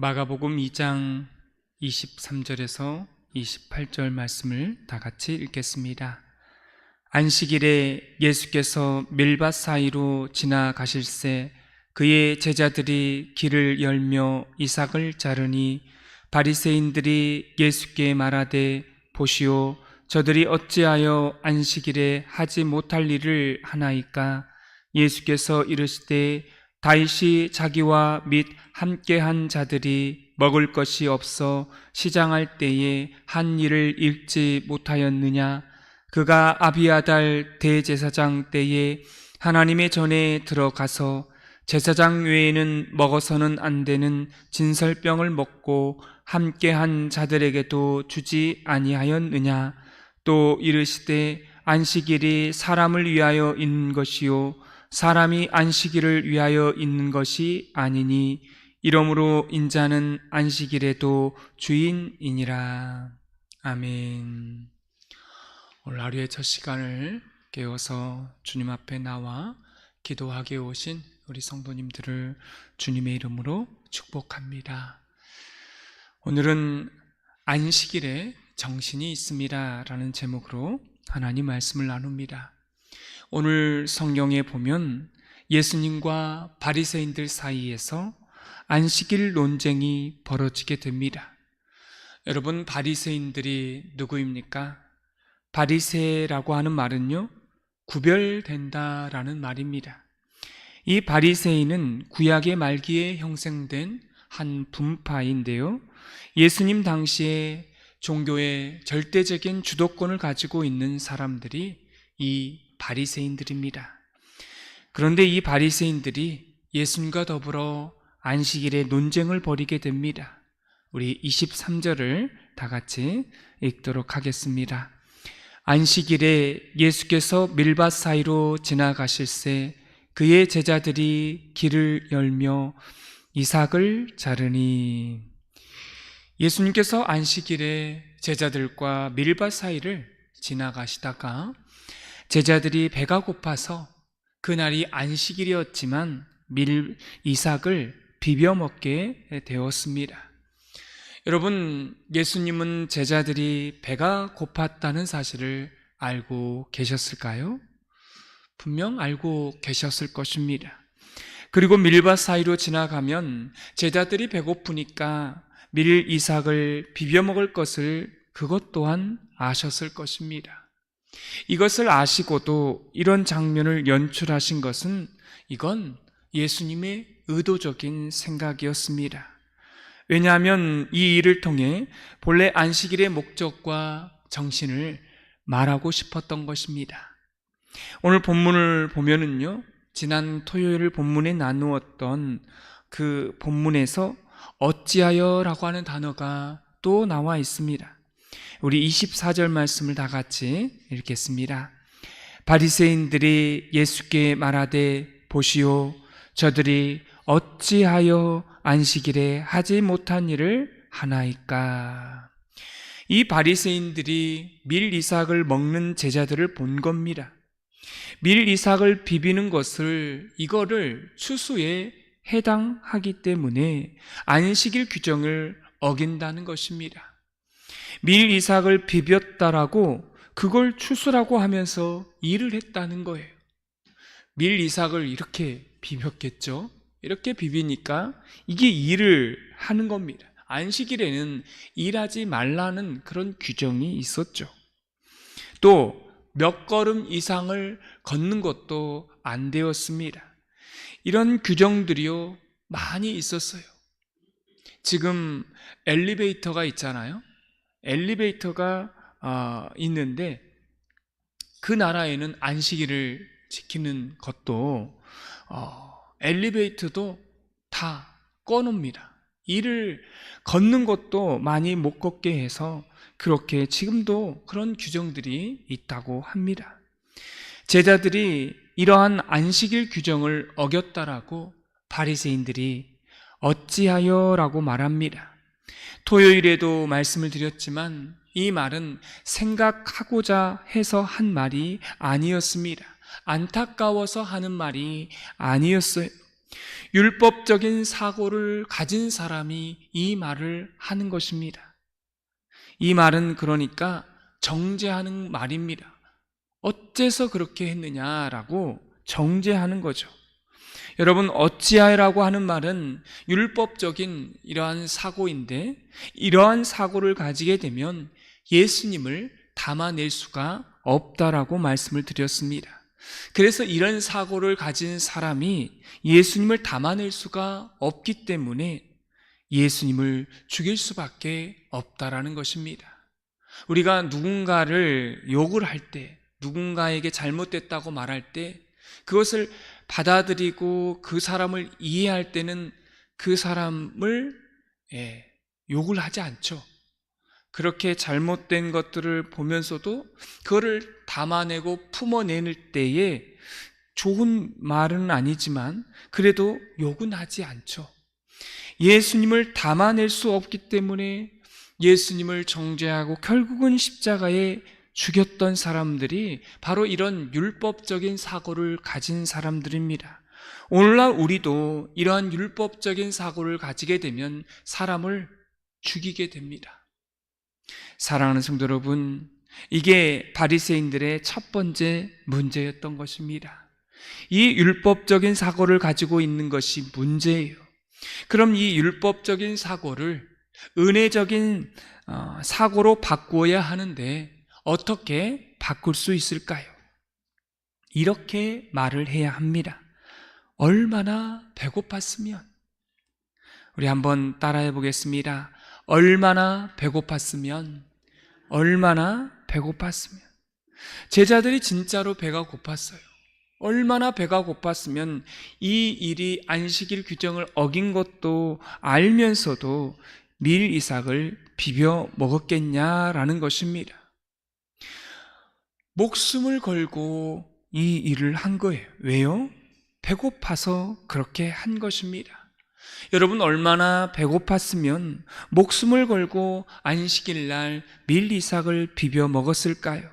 마가복음 2장 23절에서 28절 말씀을 다 같이 읽겠습니다. 안식일에 예수께서 밀밭 사이로 지나가실새 그의 제자들이 길을 열며 이삭을 자르니 바리새인들이 예수께 말하되 보시오 저들이 어찌하여 안식일에 하지 못할 일을 하나이까 예수께서 이르시되 다윗이 자기와 및 함께한 자들이 먹을 것이 없어 시장할 때에 한 일을 읽지 못하였느냐? 그가 아비아달 대제사장 때에 하나님의 전에 들어가서 제사장 외에는 먹어서는 안 되는 진설병을 먹고 함께한 자들에게도 주지 아니하였느냐? 또 이르시되 안식일이 사람을 위하여 있는 것이요 사람이 안식일을 위하여 있는 것이 아니니 이러므로 인자는 안식일에도 주인이니라 아멘. 오늘 하루의 첫 시간을 깨워서 주님 앞에 나와 기도하게 오신 우리 성도님들을 주님의 이름으로 축복합니다. 오늘은 안식일에 정신이 있습니다. 라는 제목으로 하나님 말씀을 나눕니다. 오늘 성경에 보면 예수님과 바리새인들 사이에서 안식일 논쟁이 벌어지게 됩니다. 여러분 바리새인들이 누구입니까? 바리새라고 하는 말은요. 구별된다라는 말입니다. 이 바리새인은 구약의 말기에 형성된 한 분파인데요. 예수님 당시에 종교의 절대적인 주도권을 가지고 있는 사람들이 이 바리새인들입니다. 그런데 이 바리새인들이 예수님과 더불어 안식일에 논쟁을 벌이게 됩니다. 우리 23절을 다 같이 읽도록 하겠습니다. 안식일에 예수께서 밀밭 사이로 지나가실새 그의 제자들이 길을 열며 이삭을 자르니 예수님께서 안식일에 제자들과 밀밭 사이를 지나가시다가 제자들이 배가 고파서 그날이 안식일이었지만 밀 이삭을 비벼 먹게 되었습니다. 여러분, 예수님은 제자들이 배가 고팠다는 사실을 알고 계셨을까요? 분명 알고 계셨을 것입니다. 그리고 밀밭 사이로 지나가면 제자들이 배고프니까 밀 이삭을 비벼 먹을 것을 그것 또한 아셨을 것입니다. 이것을 아시고도 이런 장면을 연출하신 것은 이건 예수님의 의도적인 생각이었습니다. 왜냐하면 이 일을 통해 본래 안식일의 목적과 정신을 말하고 싶었던 것입니다. 오늘 본문을 보면은요, 지난 토요일 본문에 나누었던 그 본문에서 어찌하여 라고 하는 단어가 또 나와 있습니다. 우리 24절 말씀을 다 같이 읽겠습니다. 바리새인들이 예수께 말하되 보시오 저들이 어찌하여 안식일에 하지 못한 일을 하나이까 이 바리새인들이 밀 이삭을 먹는 제자들을 본 겁니다. 밀 이삭을 비비는 것을 이거를 추수에 해당하기 때문에 안식일 규정을 어긴다는 것입니다. 밀 이삭을 비볐다라고 그걸 추수라고 하면서 일을 했다는 거예요. 밀 이삭을 이렇게 비볐겠죠. 이렇게 비비니까 이게 일을 하는 겁니다. 안식일에는 일하지 말라는 그런 규정이 있었죠. 또 몇 걸음 이상을 걷는 것도 안 되었습니다. 이런 규정들이요, 많이 있었어요. 지금 엘리베이터가 있잖아요. 엘리베이터가 어, 있는데 그 나라에는 안식일을 지키는 것도 어, 엘리베이터도 다 꺼놓습니다. 일을 걷는 것도 많이 못 걷게 해서 그렇게 지금도 그런 규정들이 있다고 합니다. 제자들이 이러한 안식일 규정을 어겼다라고 바리새인들이 어찌하여라고 말합니다. 토요일에도 말씀을 드렸지만 이 말은 생각하고자 해서 한 말이 아니었습니다. 안타까워서 하는 말이 아니었어요. 율법적인 사고를 가진 사람이 이 말을 하는 것입니다. 이 말은 그러니까 정죄하는 말입니다. 어째서 그렇게 했느냐라고 정죄하는 거죠. 여러분, 어찌하여라고 하는 말은 율법적인 이러한 사고인데, 이러한 사고를 가지게 되면 예수님을 담아낼 수가 없다라고 말씀을 드렸습니다. 그래서 이런 사고를 가진 사람이 예수님을 담아낼 수가 없기 때문에 예수님을 죽일 수밖에 없다라는 것입니다. 우리가 누군가를 욕을 할 때, 누군가에게 잘못됐다고 말할 때, 그것을 받아들이고 그 사람을 이해할 때는 그 사람을 예, 욕을 하지 않죠. 그렇게 잘못된 것들을 보면서도 그거를 담아내고 품어내는 때에 좋은 말은 아니지만 그래도 욕은 하지 않죠. 예수님을 담아낼 수 없기 때문에 예수님을 정죄하고 결국은 십자가에 죽였던 사람들이 바로 이런 율법적인 사고를 가진 사람들입니다. 오늘날 우리도 이러한 율법적인 사고를 가지게 되면 사람을 죽이게 됩니다. 사랑하는 성도 여러분, 이게 바리새인들의 첫 번째 문제였던 것입니다. 이 율법적인 사고를 가지고 있는 것이 문제예요. 그럼 이 율법적인 사고를 은혜적인 어, 사고로 바꾸어야 하는데 어떻게 바꿀 수 있을까요? 이렇게 말을 해야 합니다. 얼마나 배고팠으면 우리 한번 따라해 보겠습니다. 얼마나 배고팠으면 얼마나 배고팠으면 제자들이 진짜로 배가 고팠어요. 얼마나 배가 고팠으면 이 일이 안식일 규정을 어긴 것도 알면서도 밀 이삭을 비벼 먹었겠냐라는 것입니다. 목숨을 걸고 이 일을 한 거예요. 왜요? 배고파서 그렇게 한 것입니다. 여러분 얼마나 배고팠으면 목숨을 걸고 안식일 날 밀이삭을 비벼 먹었을까요?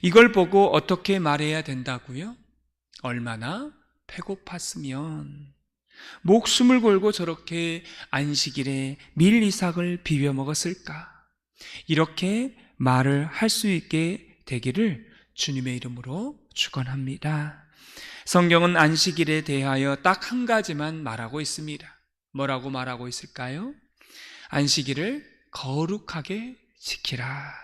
이걸 보고 어떻게 말해야 된다고요? 얼마나 배고팠으면 목숨을 걸고 저렇게 안식일에 밀이삭을 비벼 먹었을까? 이렇게 말을 할 수 있게 되기를 주님의 이름으로 축원합니다. 성경은 안식일에 대하여 딱 한 가지만 말하고 있습니다. 뭐라고 말하고 있을까요? 안식일을 거룩하게 지키라.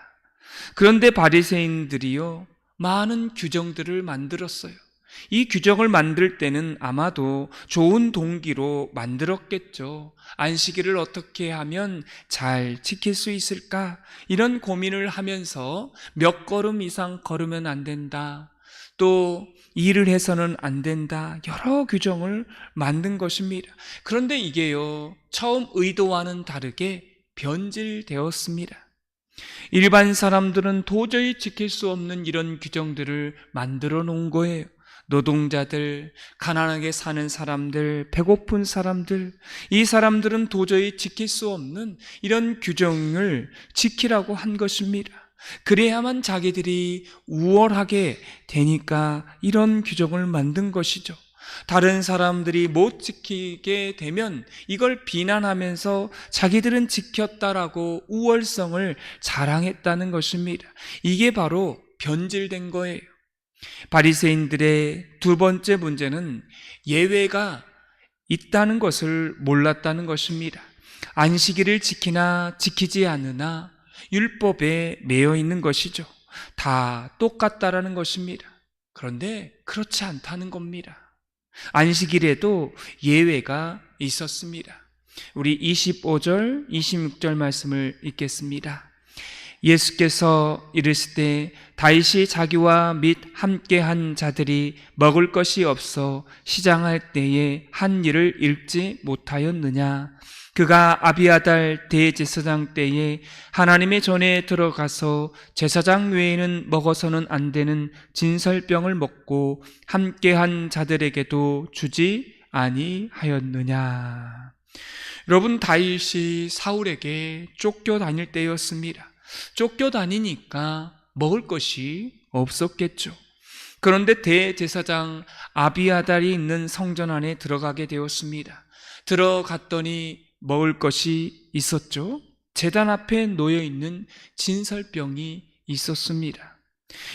그런데 바리새인들이요 많은 규정들을 만들었어요. 이 규정을 만들 때는 아마도 좋은 동기로 만들었겠죠. 안식일을 어떻게 하면 잘 지킬 수 있을까? 이런 고민을 하면서 몇 걸음 이상 걸으면 안 된다. 또 일을 해서는 안 된다. 여러 규정을 만든 것입니다. 그런데 이게요, 처음 의도와는 다르게 변질되었습니다. 일반 사람들은 도저히 지킬 수 없는 이런 규정들을 만들어 놓은 거예요. 노동자들, 가난하게 사는 사람들, 배고픈 사람들, 이 사람들은 도저히 지킬 수 없는 이런 규정을 지키라고 한 것입니다. 그래야만 자기들이 우월하게 되니까 이런 규정을 만든 것이죠. 다른 사람들이 못 지키게 되면 이걸 비난하면서 자기들은 지켰다라고 우월성을 자랑했다는 것입니다. 이게 바로 변질된 거예요. 바리새인들의 두 번째 문제는 예외가 있다는 것을 몰랐다는 것입니다. 안식일을 지키나 지키지 않으나 율법에 매여 있는 것이죠. 다 똑같다라는 것입니다. 그런데 그렇지 않다는 겁니다. 안식일에도 예외가 있었습니다. 우리 25절, 26절 말씀을 읽겠습니다. 예수께서 이르실 때 다윗이 자기와 및 함께한 자들이 먹을 것이 없어 시장할 때에 한 일을 읽지 못하였느냐 그가 아비아달 대제사장 때에 하나님의 전에 들어가서 제사장 외에는 먹어서는 안 되는 진설병을 먹고 함께한 자들에게도 주지 아니하였느냐 여러분 다윗이 사울에게 쫓겨 다닐 때였습니다. 쫓겨 다니니까 먹을 것이 없었겠죠. 그런데 대제사장 아비아달이 있는 성전 안에 들어가게 되었습니다. 들어갔더니 먹을 것이 있었죠. 재단 앞에 놓여 있는 진설병이 있었습니다.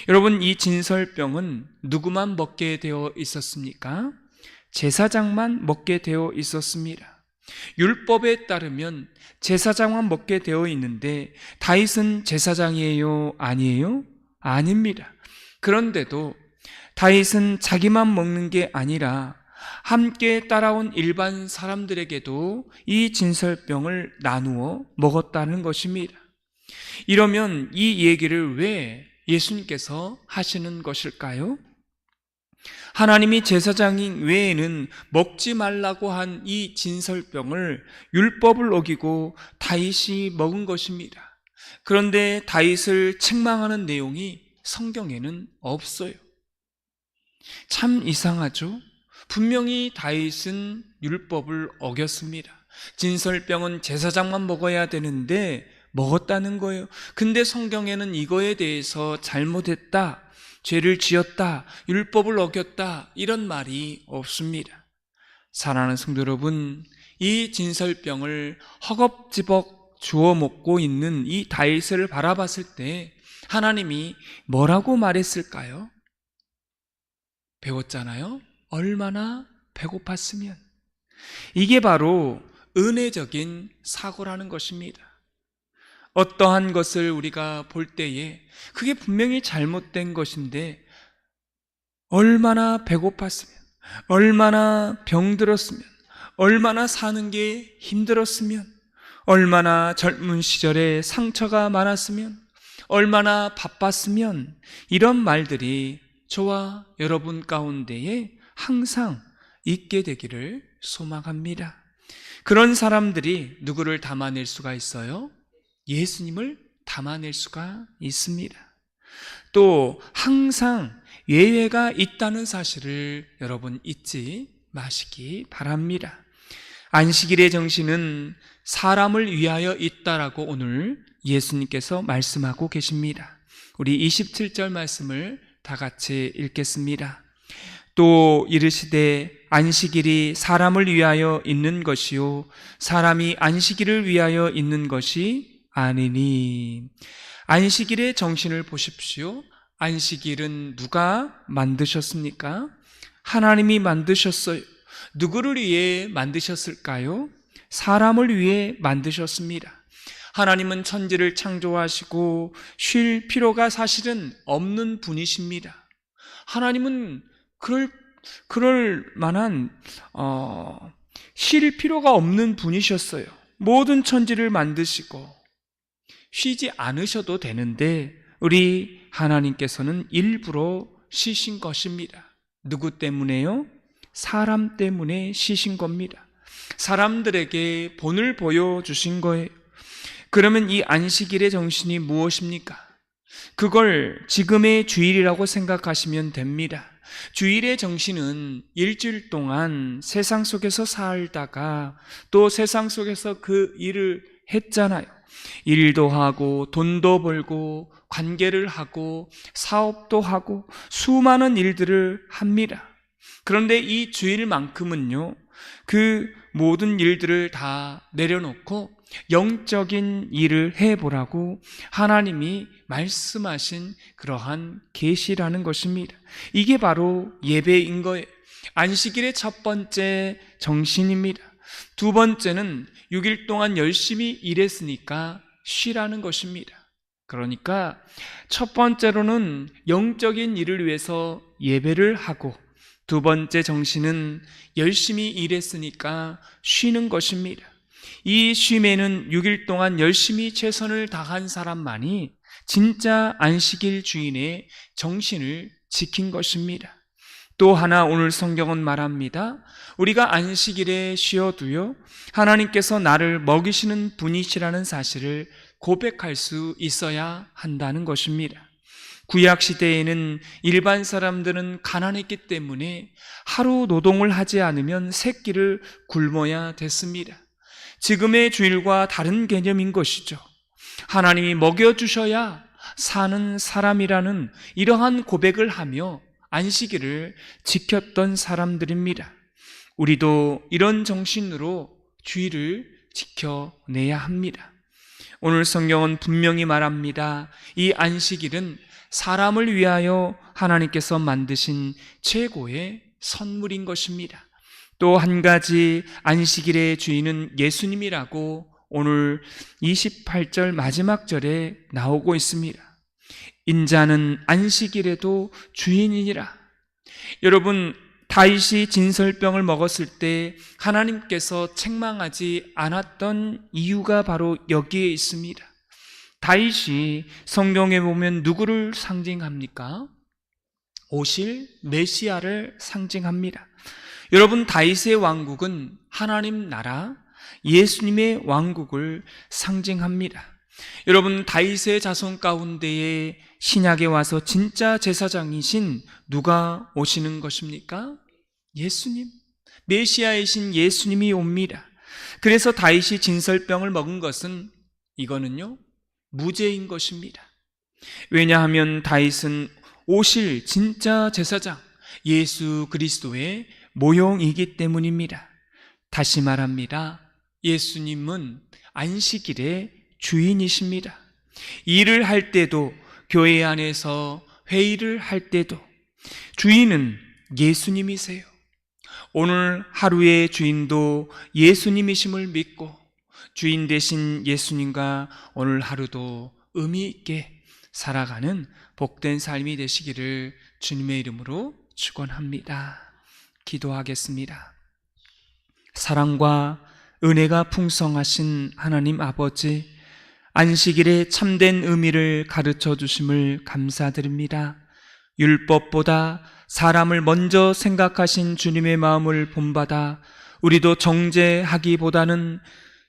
여러분, 이 진설병은 누구만 먹게 되어 있었습니까? 제사장만 먹게 되어 있었습니다. 율법에 따르면 제사장만 먹게 되어 있는데 다윗은 제사장이에요? 아니에요? 아닙니다. 그런데도 다윗은 자기만 먹는 게 아니라 함께 따라온 일반 사람들에게도 이 진설병을 나누어 먹었다는 것입니다. 이러면 이 얘기를 왜 예수님께서 하시는 것일까요? 하나님이 제사장인 외에는 먹지 말라고 한 이 진설병을 율법을 어기고 다윗이 먹은 것입니다. 그런데 다윗을 책망하는 내용이 성경에는 없어요. 참 이상하죠? 분명히 다윗은 율법을 어겼습니다. 진설병은 제사장만 먹어야 되는데 먹었다는 거예요. 근데 성경에는 이거에 대해서 잘못했다, 죄를 지었다, 율법을 어겼다, 이런 말이 없습니다. 사랑하는 성도 여러분, 이 진설병을 허겁지겁 주워 먹고 있는 이 다윗을 바라봤을 때 하나님이 뭐라고 말했을까요? 배웠잖아요. 얼마나 배고팠으면. 이게 바로 은혜적인 사고라는 것입니다. 어떠한 것을 우리가 볼 때에 그게 분명히 잘못된 것인데 얼마나 배고팠으면, 얼마나 병들었으면, 얼마나 사는 게 힘들었으면, 얼마나 젊은 시절에 상처가 많았으면, 얼마나 바빴으면 이런 말들이 저와 여러분 가운데에 항상 있게 되기를 소망합니다. 그런 사람들이 누구를 담아낼 수가 있어요? 예수님을 담아낼 수가 있습니다. 또 항상 예외가 있다는 사실을 여러분 잊지 마시기 바랍니다. 안식일의 정신은 사람을 위하여 있다라고 오늘 예수님께서 말씀하고 계십니다. 우리 27절 말씀을 다 같이 읽겠습니다. 또 이르시되 안식일이 사람을 위하여 있는 것이요 사람이 안식일을 위하여 있는 것이 아니니 안식일의 정신을 보십시오. 안식일은 누가 만드셨습니까? 하나님이 만드셨어요. 누구를 위해 만드셨을까요? 사람을 위해 만드셨습니다. 하나님은 천지를 창조하시고 쉴 필요가 사실은 없는 분이십니다. 하나님은 그럴 그럴 만한 어, 쉴 필요가 없는 분이셨어요. 모든 천지를 만드시고 쉬지 않으셔도 되는데 우리 하나님께서는 일부러 쉬신 것입니다. 누구 때문에요? 사람 때문에 쉬신 겁니다. 사람들에게 본을 보여주신 거예요. 그러면 이 안식일의 정신이 무엇입니까? 그걸 지금의 주일이라고 생각하시면 됩니다. 주일의 정신은 일주일 동안 세상 속에서 살다가 또 세상 속에서 그 일을 했잖아요. 일도 하고 돈도 벌고 관계를 하고 사업도 하고 수많은 일들을 합니다. 그런데 이 주일만큼은요, 그 모든 일들을 다 내려놓고 영적인 일을 해보라고 하나님이 말씀하신 그러한 계시라는 것입니다. 이게 바로 예배인 거예요. 안식일의 첫 번째 정신입니다. 두 번째는 6일 동안 열심히 일했으니까 쉬라는 것입니다. 그러니까 첫 번째로는 영적인 일을 위해서 예배를 하고 두 번째 정신은 열심히 일했으니까 쉬는 것입니다. 이 쉼에는 6일 동안 열심히 최선을 다한 사람만이 진짜 안식일 주인의 정신을 지킨 것입니다. 또 하나 오늘 성경은 말합니다. 우리가 안식일에 쉬어도요, 하나님께서 나를 먹이시는 분이시라는 사실을 고백할 수 있어야 한다는 것입니다. 구약 시대에는 일반 사람들은 가난했기 때문에 하루 노동을 하지 않으면 새끼를 굶어야 됐습니다. 지금의 주일과 다른 개념인 것이죠. 하나님이 먹여주셔야 사는 사람이라는 이러한 고백을 하며 안식일을 지켰던 사람들입니다. 우리도 이런 정신으로 주의를 지켜내야 합니다. 오늘 성경은 분명히 말합니다. 이 안식일은 사람을 위하여 하나님께서 만드신 최고의 선물인 것입니다. 또 한 가지 안식일의 주인은 예수님이라고 오늘 28절 마지막 절에 나오고 있습니다. 인자는 안식일에도 주인이니라. 여러분, 다윗이 진설병을 먹었을 때 하나님께서 책망하지 않았던 이유가 바로 여기에 있습니다. 다윗이 성경에 보면 누구를 상징합니까? 오실 메시아를 상징합니다. 여러분 다윗의 왕국은 하나님 나라 예수님의 왕국을 상징합니다. 여러분 다윗의 자손 가운데에 신약에 와서 진짜 제사장이신 누가 오시는 것입니까? 예수님. 메시아이신 예수님이 옵니다. 그래서 다윗이 진설병을 먹은 것은 이거는요. 무죄인 것입니다. 왜냐하면 다윗은 오실 진짜 제사장 예수 그리스도의 모형이기 때문입니다. 다시 말합니다. 예수님은 안식일의 주인이십니다. 일을 할 때도 교회 안에서 회의를 할 때도 주인은 예수님이세요. 오늘 하루의 주인도 예수님이심을 믿고 주인 되신 예수님과 오늘 하루도 의미 있게 살아가는 복된 삶이 되시기를 주님의 이름으로 축원합니다. 기도하겠습니다. 사랑과 은혜가 풍성하신 하나님 아버지 안식일의 참된 의미를 가르쳐 주심을 감사드립니다. 율법보다 사람을 먼저 생각하신 주님의 마음을 본받아 우리도 정죄하기보다는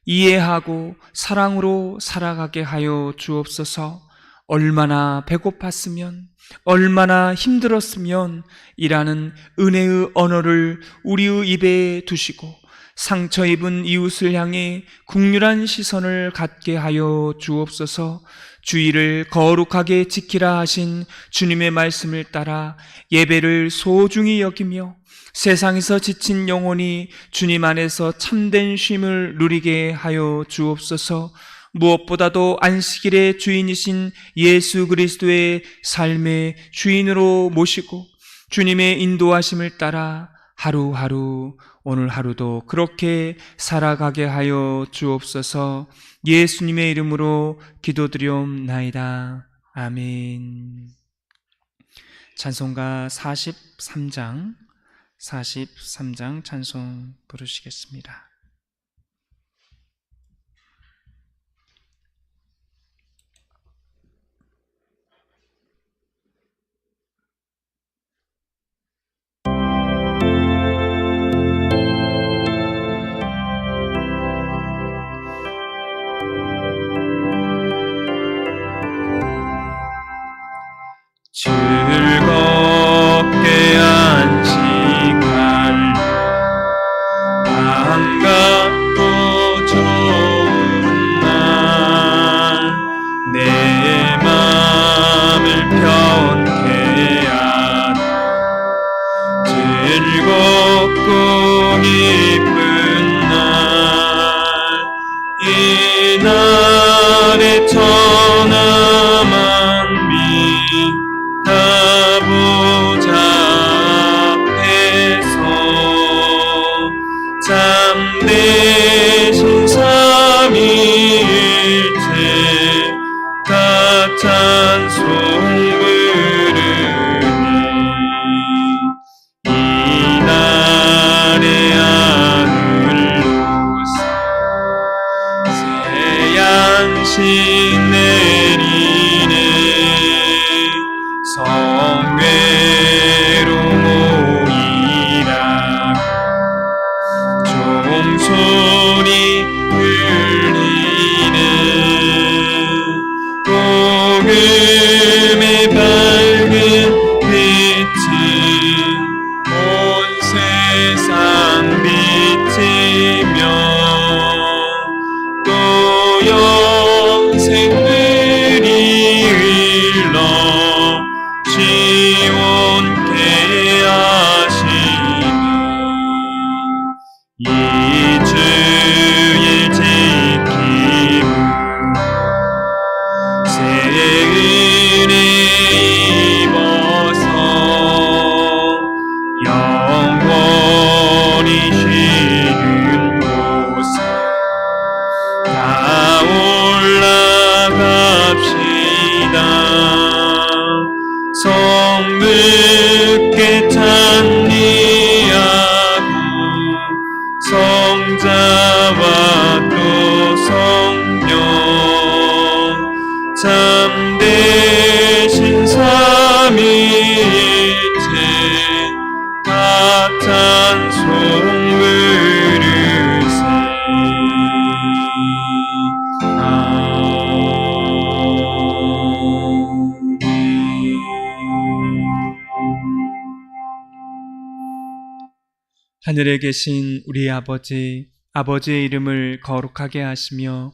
이해하고 사랑으로 살아가게 하여 주옵소서 얼마나 배고팠으면 얼마나 힘들었으면 이라는 은혜의 언어를 우리의 입에 두시고 상처 입은 이웃을 향해 국률한 시선을 갖게 하여 주옵소서. 주의를 거룩하게 지키라 하신 주님의 말씀을 따라 예배를 소중히 여기며 세상에서 지친 영혼이 주님 안에서 참된 쉼을 누리게 하여 주옵소서. 무엇보다도 안식일의 주인이신 예수 그리스도의 삶의 주인으로 모시고 주님의 인도하심을 따라 하루하루 오늘 하루도 그렇게 살아가게 하여 주옵소서 예수님의 이름으로 기도드리옵나이다. 아멘. 찬송가 43장 43장 찬송 부르시겠습니다. 온케 하 참되신 삼위일체 합찬 송부르세 하늘에 계신 우리 아버지, 아버지의 이름을 거룩하게 하시며,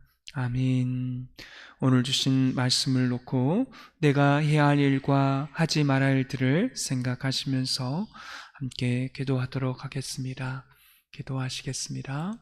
아멘. 오늘 주신 말씀을 놓고 내가 해야 할 일과 하지 말아야 할 일들을 생각하시면서 함께 기도하도록 하겠습니다. 기도하시겠습니다.